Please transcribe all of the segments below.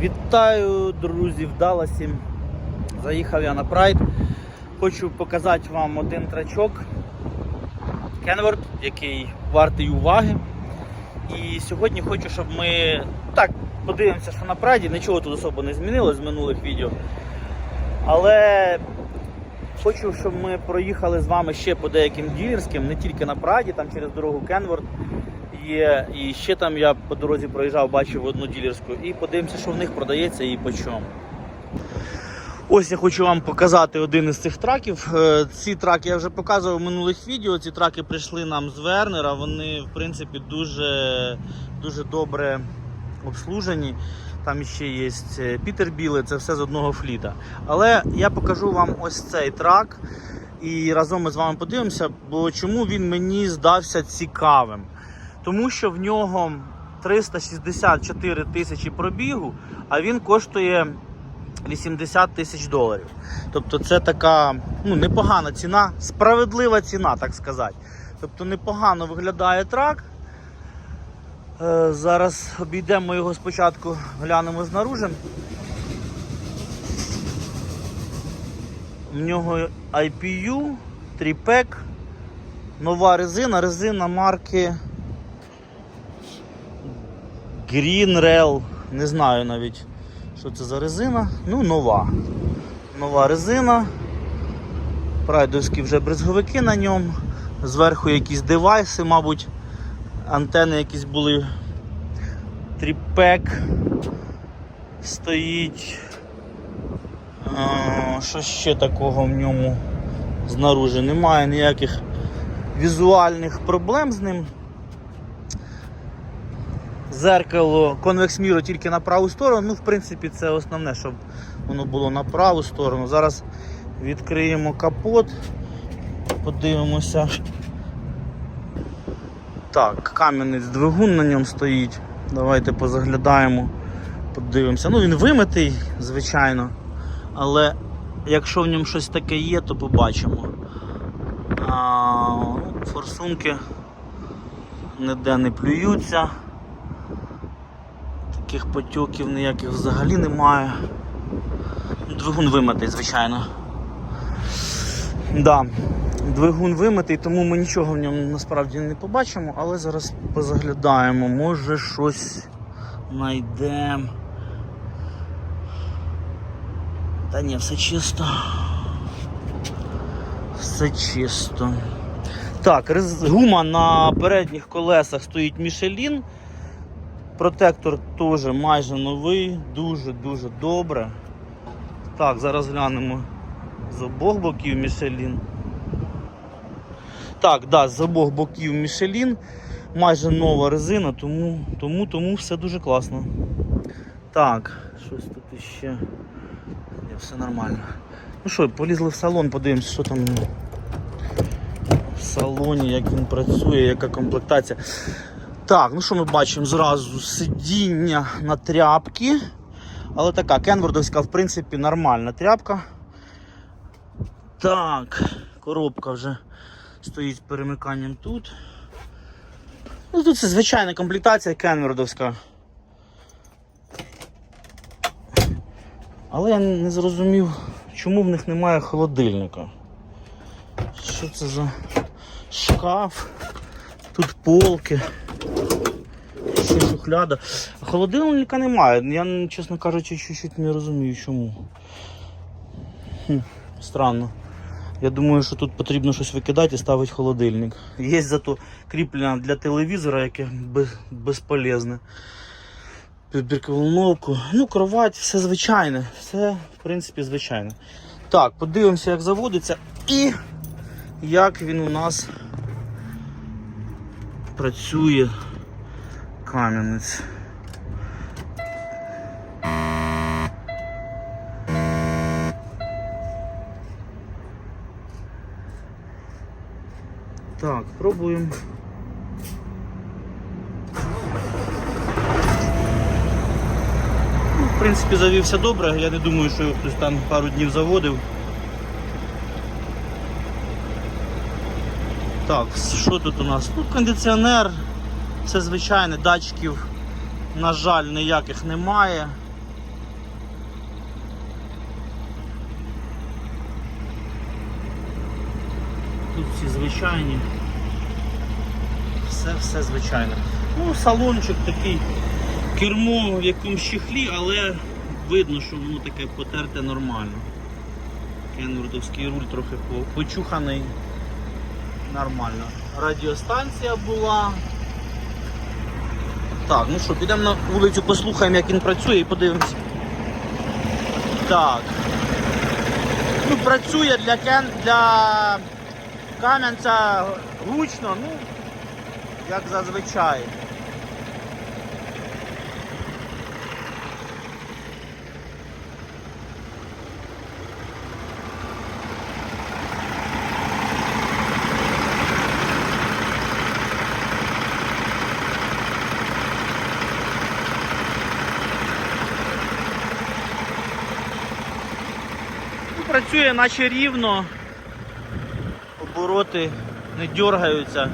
Вітаю, друзі, в Далласі. Заїхав я на Прайд. Хочу показати вам один трачок Kenworth, який вартий уваги. І сьогодні хочу, щоб ми так подивимося, що на Прайді нічого тут особо не змінилось з минулих відео. Але хочу, щоб ми проїхали з вами ще по деяким ділерським, не тільки на Прайді, там через дорогу Kenworth є. І ще там я по дорозі проїжджав, бачив одну ділерську. І подивимося, що в них продається і по чому. Ось я хочу вам показати один із цих траків. Е, Ці траки я вже показував в минулих відео. Ці траки прийшли нам з Вернера. Вони, в принципі, дуже, дуже добре обслужені. Там ще є Пітер Біле, це все з одного фліта. Але я покажу вам ось цей трак. І разом ми з вами подивимося, бо чому він мені здався цікавим. Тому що в нього 364 тисячі пробігу, а він коштує 80 тисяч доларів. Тобто це така ну, непогана ціна, справедлива ціна, так сказати. Тобто непогано виглядає трак. Е, зараз обійдемо його спочатку, глянемо знаружи. В нього IPU, тріпек, нова резина, резина марки Green Rail. Не знаю навіть, що це за резина. Ну, нова. Нова резина. Прайдовські вже брезговики на ньому. Зверху якісь девайси, мабуть, антени якісь були. Тріпек стоїть. А, що ще такого в ньому знаружи? Немає ніяких візуальних проблем з ним. Зеркало конвекс міру тільки на праву сторону. Ну, в принципі, це основне, щоб воно було на праву сторону. Зараз відкриємо капот, подивимося. Так, кам'янець двигун на ньому стоїть. Давайте позаглядаємо, подивимося. Ну, він вимитий, звичайно. Але якщо в ньому щось таке є, то побачимо. А, ну, форсунки ніде не плюються. Таких потьоків ніяких взагалі немає. Двигун вимитий, звичайно. Да, двигун вимитий, тому ми нічого в ньому насправді не побачимо, але зараз позаглядаємо, може щось знайдемо. Та ні, все чисто. Все чисто. Так, гума на передніх колесах стоїть Мішелін. Протектор теж майже новий, дуже-дуже добре. Так, зараз глянемо з обох боків Мішелін. Так, да, з обох боків Мішелін. Майже нова резина, тому, тому, тому все дуже класно. Так, щось тут іще. Ні, все нормально. Ну що, полізли в салон, подивимося, що там в салоні, як він працює, яка комплектація. Так, ну що ми бачимо зразу? Сидіння на тряпки. Але така кенвордовська, в принципі, нормальна тряпка. Так, коробка вже стоїть з перемиканням тут. Ну, тут це звичайна комплектація кенвордовська. Але я не зрозумів, чому в них немає холодильника. Що це за шкаф? Тут полки. Ще шухляда. Холодильника немає. Я, чесно кажучи, чуть-чуть не розумію чому. Хм, странно. Я думаю, що тут потрібно щось викидати і ставити холодильник. Є зато кріплення для телевізора, яке без, безполезне. Під мікроволновку. Ну, кровать, все звичайне. Все, в принципі, звичайне. Так, подивимося, як заводиться і як він у нас працює кам'янець. Так, пробуємо. Ну, в принципі, завівся добре, я не думаю, що його хтось там пару днів заводив. Так, що тут у нас? Тут кондиціонер, все звичайне, датчиків, на жаль, ніяких немає. Тут всі звичайні. Все-все звичайне. Ну, салончик такий, кермо в якомусь чехлі, але видно, що воно таке потерте нормально. Кенвардовський руль трохи почуханий. Нормально. Радіостанція була. Так, ну що, підемо на вулицю, послухаємо, як він працює і подивимось. Так. Ну, працює для кен для Кам'янця гучно, ну, як зазвичай. Працює наче рівно, обороти не дергаються.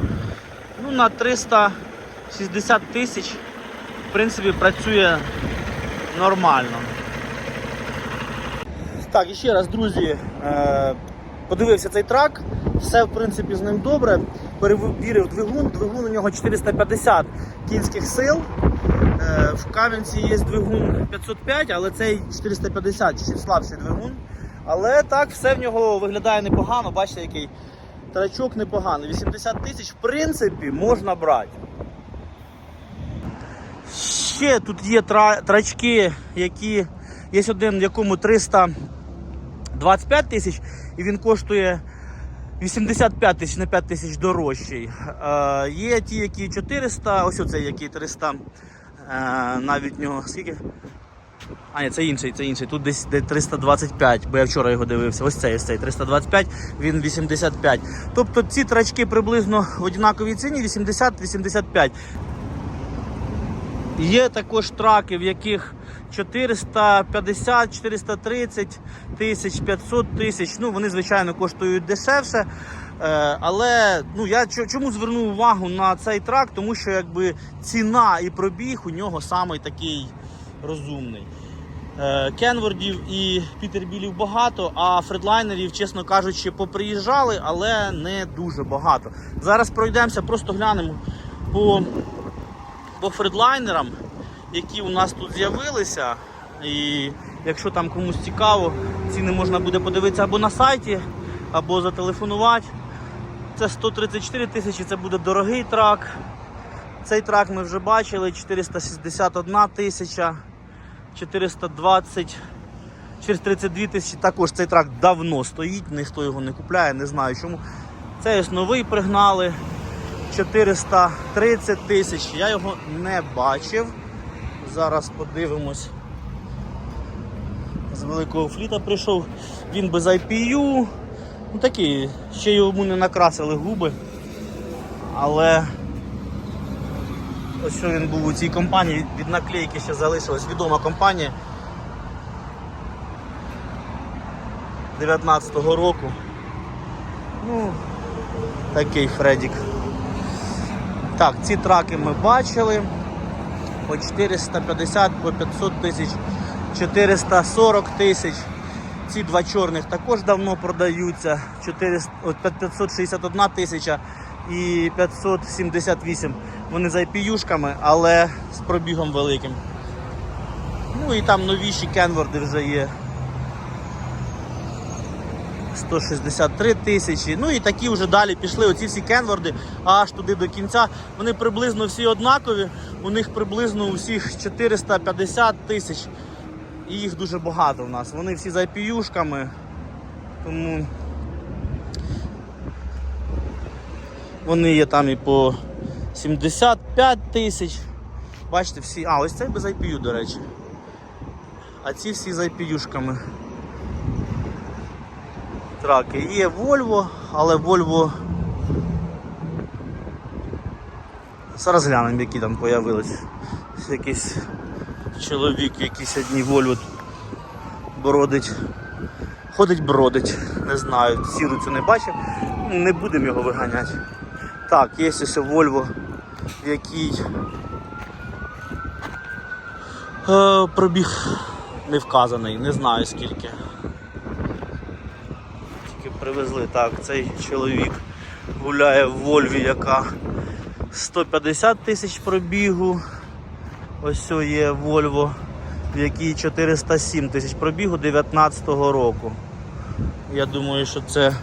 Ну, на 360 тисяч, в принципі, працює нормально. Так, і ще раз, друзі, е, подивився цей трак, все в принципі з ним добре. Перевірив двигун, двигун у нього 450 кінських сил. Е, В Кам'янці є двигун 505, але цей 450 чуть слабший двигун. Але так, все в нього виглядає непогано, бачите, який трачок непоганий. 80 тисяч, в принципі, можна брати. Ще тут є тра- трачки, які є один, в якому 325 тисяч, і він коштує 85 тисяч на 5 тисяч дорожчий. Е, є ті, які 400, ось оцей який 300, е, навіть нього скільки? А, ні, це інший, це інший. Тут десь де 325, бо я вчора його дивився. Ось цей, ось цей 325, він 85. Тобто ці трачки приблизно в однаковій ціні 80-85. Є також траки, в яких 450, 430 тисяч, 500 тисяч. Ну, вони, звичайно, коштують дешевше. Е, Але ну, я чому звернув увагу на цей трак? Тому що якби ціна і пробіг у нього самий такий розумний. Е, Кенвордів і Пітербілів багато, а фредлайнерів, чесно кажучи, поприїжджали, але не дуже багато. Зараз пройдемося, просто глянемо по, по фредлайнерам, які у нас тут з'явилися. І якщо там комусь цікаво, ціни можна буде подивитися або на сайті, або зателефонувати. Це 134 тисячі, це буде дорогий трак. Цей трак ми вже бачили, 461 тисяча. 420, 432 тисячі. Також цей трак давно стоїть, ніхто його не купляє, не знаю чому. Цей ось новий пригнали 430 тисяч. Я його не бачив. Зараз подивимось. З великого фліта прийшов, він без IPU. Ну такий, ще йому не накрасили губи. Але Ось він був у цій компанії, від наклейки ще залишилась відома компанія 19-го року. Ну, такий Фредік. Так, ці траки ми бачили. По 450, по 500 тисяч, 440 тисяч. Ці два чорних також давно продаються. 400, 561 тисяча і 578. Вони з IPU-шками, але з пробігом великим. Ну і там новіші кенворди вже є. 163 тисячі. Ну і такі вже далі пішли. Оці всі кенворди аж туди до кінця. Вони приблизно всі однакові. У них приблизно у всіх 450 тисяч. І їх дуже багато в нас. Вони всі з IPU-шками. Тому вони є там і по 75 тисяч. Бачите, всі. А, ось цей без IPU, до речі. А ці всі з IPU-шками. Траки. Є Volvo, але Volvo. Зараз глянемо, які там появились. Ось Якийсь чоловік, якийсь одній Volvo бродить. Ходить бродить. Не знаю, сіру цю не бачив. Не будемо його виганяти. Так, є ось Volvo, в якій е, пробіг не вказаний, не знаю скільки. Тільки привезли так, цей чоловік гуляє в Вольві, яка 150 тисяч пробігу. Ось є Volvo, в якій 407 тисяч пробігу 19-го року. Я думаю, що це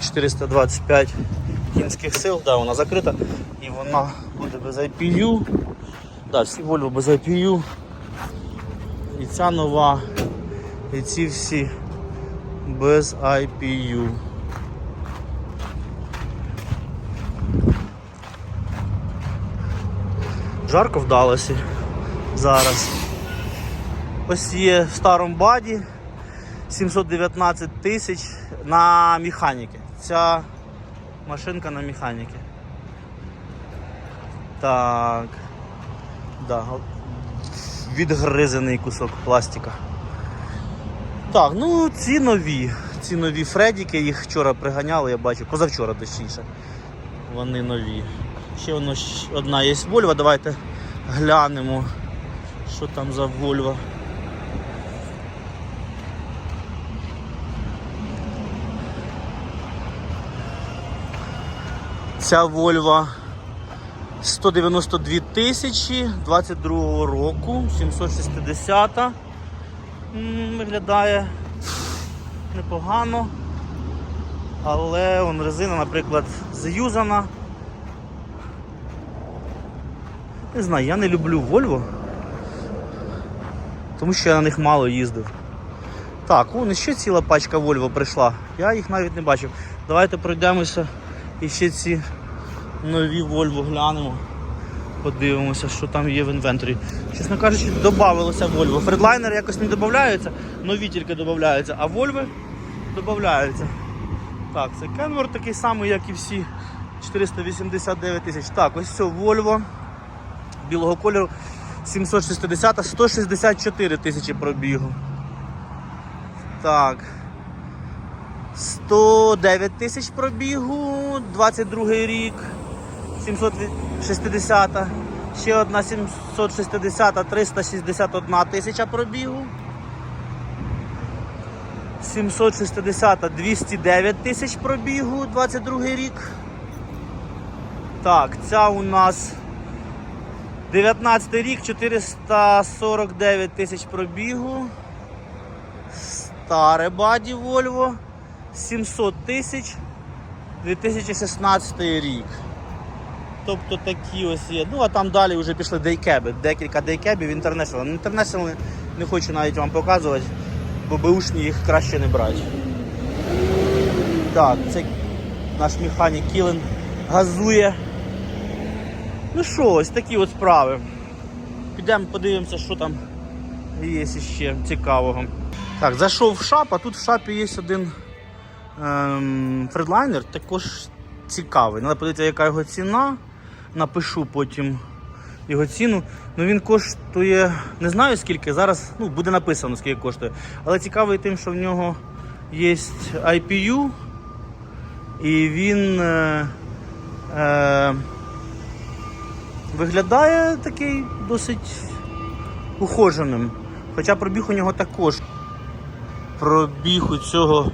425 кінських сил, да, вона закрита і вона буде без IPU. Да, всі Volvo без IPU. І ця нова, і ці всі без IPU. Жарко в Далласі зараз. Ось є в старому баді 719 тисяч на механіки. Ця машинка на механіки. Так. Да. Відгризений кусок пластика. Так, ну ці нові. Ці нові Фредіки, їх вчора приганяли, я бачу, позавчора точніше. Вони нові. Ще воно одна є Вольва, давайте глянемо, що там за Вольва. Ця Вольва 192 тисячі 22 року, 760. М, Виглядає непогано. Але он резина, наприклад, заюзана. Не знаю, я не люблю Volvo, тому що я на них мало їздив. Так, вон ще ціла пачка Volvo прийшла. Я їх навіть не бачив. Давайте пройдемося і ще ці нові Volvo глянемо. Подивимося, що там є в інвенторі. Чесно кажучи, додавалося Volvo. Фредлайнер якось не додаються, нові тільки додаються, а Volvo додаються. Так, це Kenworth такий самий, як і всі 489 тисяч. Так, ось все, Volvo білого кольору 760, 164 тисячі пробігу. Так. 109 тисяч пробігу, 22 рік, 760. Ще одна 760, 361 тисяча пробігу. 760, 209 тисяч пробігу, 22 рік. Так, ця у нас 19 рік, 449 тисяч пробігу. Старе баді Volvo. 700 тисяч 2016 рік. Тобто такі ось є. Ну а там далі вже пішли дейкеби. Декілька дейкебів International. International не- хочу навіть вам показувати, бо беушні їх краще не брати. Так, це наш механік Кілен газує. Ну що, ось такі от справи. Підемо подивимося, що там є ще цікавого. Так, зайшов в шап, а тут в шапі є один ем, фредлайнер, також цікавий. Треба подивитися, яка його ціна. Напишу потім його ціну. Ну він коштує, не знаю скільки, зараз ну, буде написано, скільки коштує. Але цікавий тим, що в нього є IPU, і він. Е, е, Виглядає такий досить ухоженим. Хоча пробіг у нього також. Пробіг у цього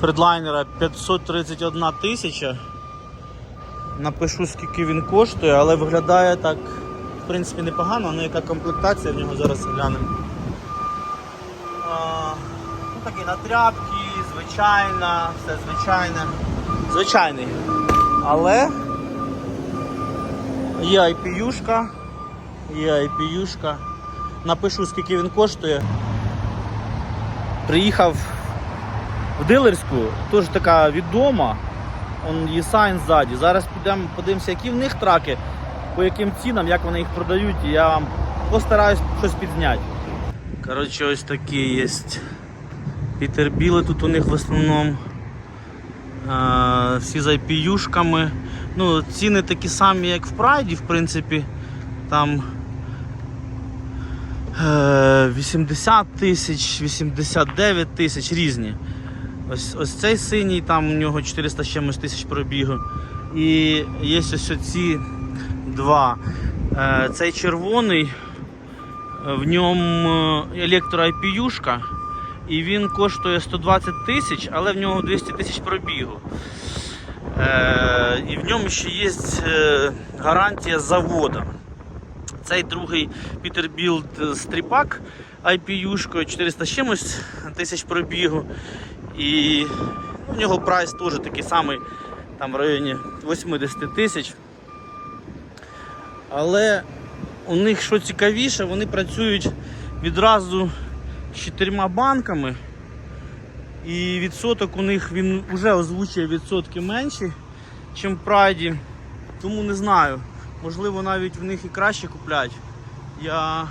фредлайнера 531 тисяча. Напишу скільки він коштує, але виглядає так, в принципі, непогано, ну яка комплектація в нього зараз глянемо. Ну, такий на тряпки, звичайна, все звичайне. Звичайний. Але Є IPU-шка, є IPU-шка. Напишу, скільки він коштує. Приїхав в дилерську, теж така відома. Он є сайн ззаді. Зараз підемо подивимося, які в них траки, по яким цінам, як вони їх продають, і я вам постараюсь щось підзняти. Коротше, ось такі є Пітербіли тут у них в основному. Е, всі з IPU-шками. Ну, ціни такі самі, як в Прайді, в принципі. Там е, 80 тисяч, 89 тисяч різні. Ось, ось цей синій, там у нього 400 з чимось тисяч пробігу. І є ось ці два. Е, цей червоний, е, в ньому електро IPU-шка. І він коштує 120 тисяч, але в нього 200 тисяч пробігу. Е, і в ньому ще є е, гарантія заводу. Цей другий Peterbilt стріпак IPU-шкою 400 чимось тисяч пробігу. І в нього прайс теж такий самий, там в районі 80 тисяч. Але у них що цікавіше, вони працюють відразу з чотирма банками. І відсоток у них він вже озвучує відсотки менші, ніж прайді. Тому не знаю. Можливо, навіть в них і краще куплять. Я...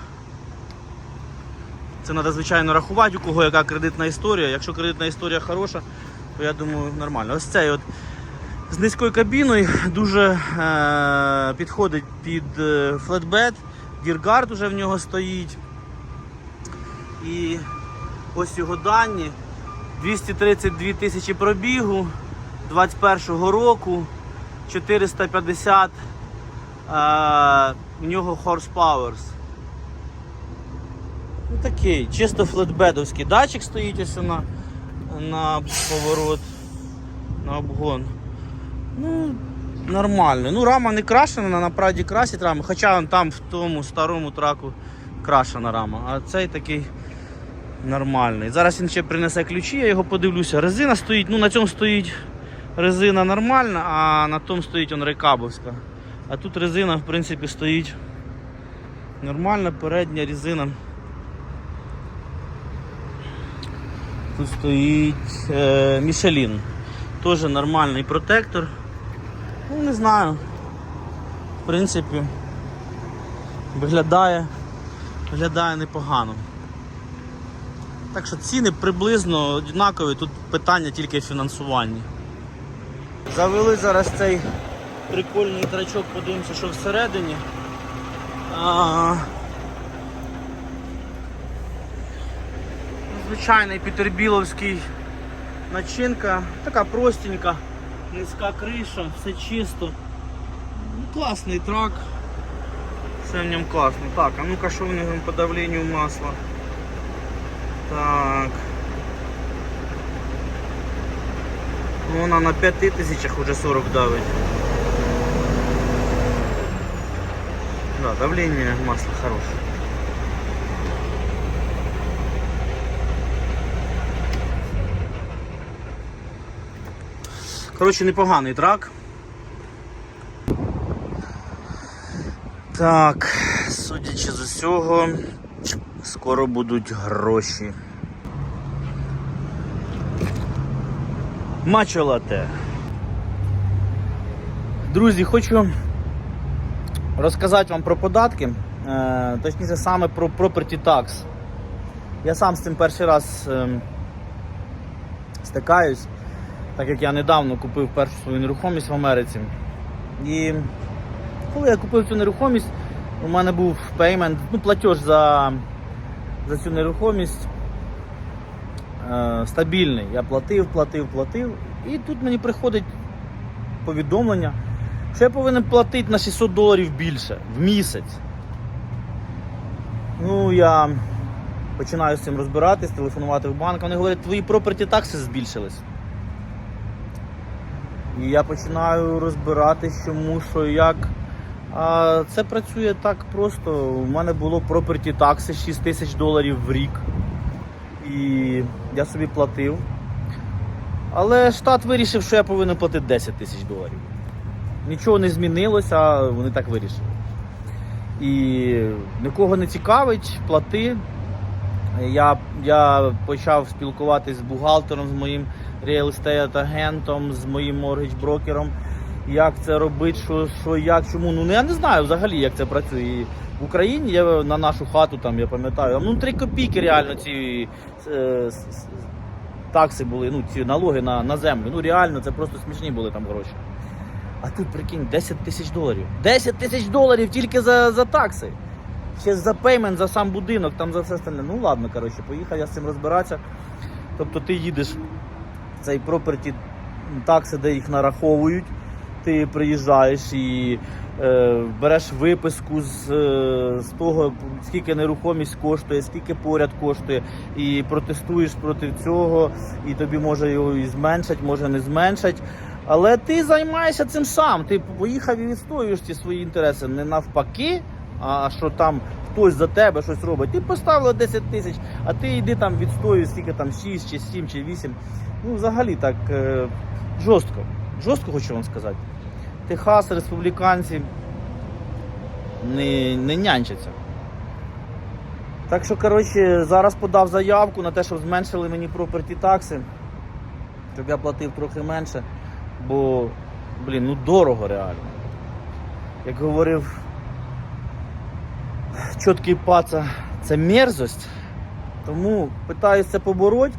Це треба, звичайно, рахувати, у кого яка кредитна історія. Якщо кредитна історія хороша, то я думаю нормально. Ось цей от з низькою кабіною дуже е- підходить під е, флетбед. Діргард уже в нього стоїть. І ось його дані. 232 тисячі пробігу 21-го року, 450 е, у нього horsepower. Ну такий, чисто флетбедовський. Датчик стоїть ось на, на поворот, на обгон. Ну, нормально. Ну, рама не крашена, на праді красить раму, хоча там в тому старому траку крашена рама. А цей такий нормальний. Зараз він ще принесе ключі, я його подивлюся. Резина стоїть, ну на цьому стоїть резина нормальна, а на тому стоїть он рейкабовська. А тут резина в принципі стоїть нормальна, передня резина. Тут стоїть е, Мішелін. Теж нормальний протектор. Ну не знаю. В принципі, виглядає, виглядає непогано. Так що ціни приблизно однакові, тут питання тільки в фінансуванні. Завели зараз цей прикольний трачок, подивимося, що всередині. А... Звичайний пітербіловський начинка, така простенька, низька криша, все чисто. Ну, класний трак. Все в ньому класно. Так, а ну-ка що в нього по давленню масла? Так. Ну, вона на 5 тисячах уже 40 давить. Да, давление масла хорошее. Коротше, непоганий трак. Так, судячи з усього, скоро будуть гроші. Мачо лате. Друзі, хочу розказати вам про податки, е, точніше саме про property tax. Я сам з цим перший раз е, стикаюсь, так як я недавно купив першу свою нерухомість в Америці. І коли я купив цю нерухомість, у мене був пеймент, ну, платеж за, за цю нерухомість е, стабільний. Я платив, платив, платив. І тут мені приходить повідомлення, що я повинен платити на 600 доларів більше в місяць. Ну, я починаю з цим розбиратись, телефонувати в банк. Вони говорять, твої проперті такси збільшились. І я починаю розбиратись, чому, що, як. А це працює так просто. У мене було проперті такси 6 тисяч доларів в рік. І я собі платив. Але штат вирішив, що я повинен платити 10 тисяч доларів. Нічого не змінилося, вони так вирішили. І нікого не цікавить, плати. Я, я почав спілкуватися з бухгалтером, з моїм real estate агентом, з моїм mortgage брокером. Як це робити, що, що, як, чому. Ну я не знаю взагалі, як це працює. В Україні я на нашу хату, там, я пам'ятаю, ну 3 копійки реально ці е, такси були, ну ці налоги на, на землю. Ну реально, це просто смішні були там гроші. А тут прикинь, 10 тисяч доларів. 10 тисяч доларів тільки за, за такси. Ще за пеймент, за сам будинок, там за все остальне. Ну ладно, коротше, поїхав я з цим розбиратися. Тобто ти їдеш цей проперті такси, де їх нараховують. Ти приїжджаєш і е, береш виписку з, е, з того, скільки нерухомість коштує, скільки поряд коштує, і протестуєш проти цього, і тобі може його і зменшать, може не зменшать. Але ти займаєшся цим сам. Ти поїхав і відстоюєш ці свої інтереси не навпаки, а що там хтось за тебе щось робить. Ти поставила 10 тисяч, а ти йди там відстоюй, скільки там 6 чи 7 чи 8. Ну, взагалі так е, жорстко. Жорстко хочу вам сказати. Техас, республіканці не, не нянчаться. Так що, коротше, зараз подав заявку на те, щоб зменшили мені проперті такси, щоб я платив трохи менше, бо, блін, ну дорого реально. Як говорив чіткий паца, це мерзость. Тому питаюся побороть,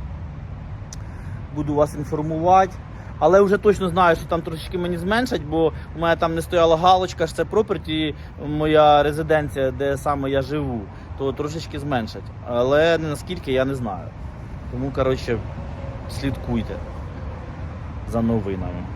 буду вас інформувати. Але вже точно знаю, що там трошечки мені зменшать, бо у мене там не стояла галочка, що це проперті, моя резиденція, де саме я живу, то трошечки зменшать. Але наскільки я не знаю. Тому, коротше, слідкуйте за новинами.